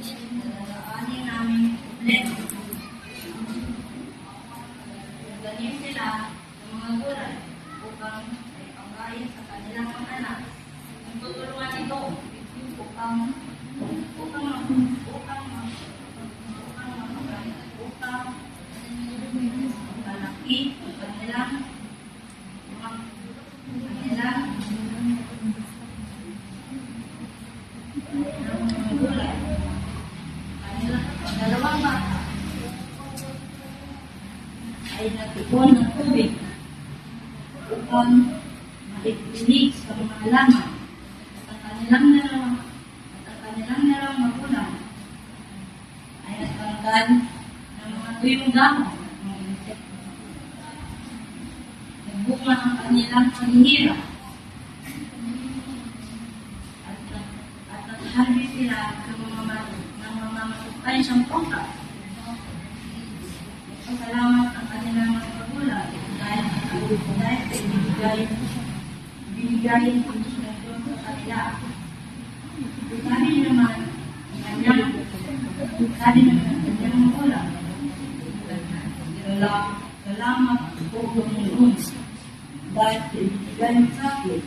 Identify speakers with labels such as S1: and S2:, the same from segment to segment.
S1: Dalawaanin namin problema. Ganyan sila mga gulay upang ay panggayin sa kanilang mga anak. Ang tutulungan ito upang upang upang upang upang malaki ang kanilang kanilang kanilang. Dalawang bata ay nagtipon ng tubig upang malipinig sa mga halaman at ang kanilang dalawang at ang kanilang dalawang magulang ay nagtanggal ng mga tuyong dahon at mga insekto. Nagbunga ang kanilang paghihirap at, at sila ng mga ma- ng matutay siyang pongka. Pasalamat ang kanilang mga magulang dahil dahil binigay binigay ng Diyos sa kanila. Sabi naman, ang kanyang sabi naman ang kanyang magulang, Salamat, salamat po Panginoon dahil binigay sa akin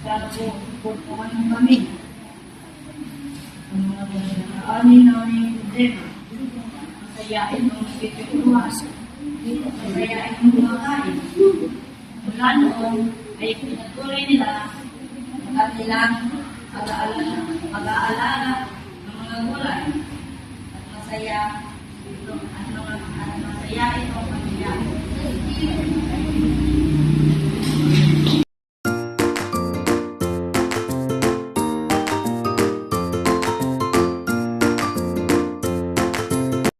S1: para po mo kami. Masayain mo ang pitutuwas. Masayain mo mga kain. Mula noon ay pinatuloy nila ang kanilang pag-aalala, ng mga gulay at masaya ito at masaya ito ang pamilya.